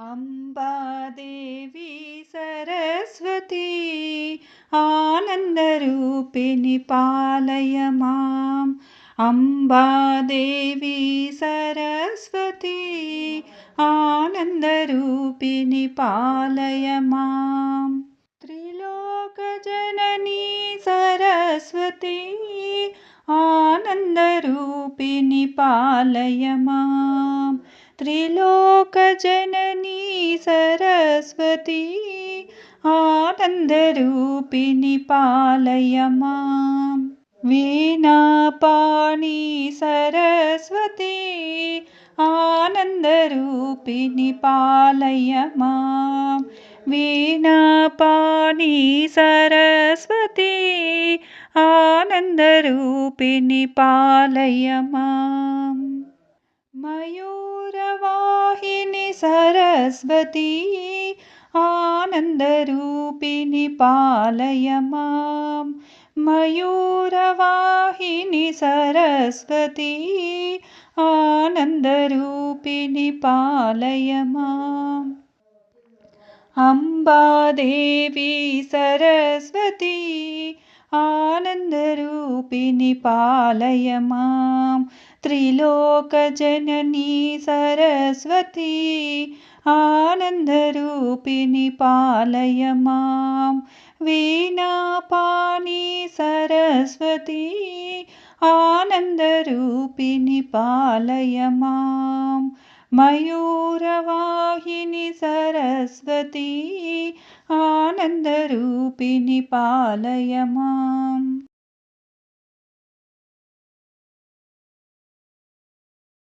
अम्बादेवी सरस्वती आनन्दरूपिणि पालय माम् अम्बादेवी सरस्वती आनन्दरूपिणि पालय माम् त्रिलोकजननी सरस्वती आनन्दरूपिणि पालय माम् त्रिलोकजननी सरस्वती आनन्दरूपिणि पालय माम्। वीणापाणि सरस्वती आनन्दरूपिणि पालय माम्। वीणापाणि सरस्वती आनन्दरूपिणि पालय माम्। मयूरवाहिनि सरस्वती आनन्दरूपिणि पालय माम् मयूरवाहिनि सरस्वती आनन्दरूपिणि पालय माम् अम्बादेवी सरस्वती आनन्दरूपिणि पालय माम्। त्रिलोकजननी सरस्वती आनन्दरूपिणि पालय माम्। वीणापाणि सरस्वती आनन्दरूपिणि पालय माम् मयूरवाहिनि सरस्वती आनन्दरूपिणि पालय माम्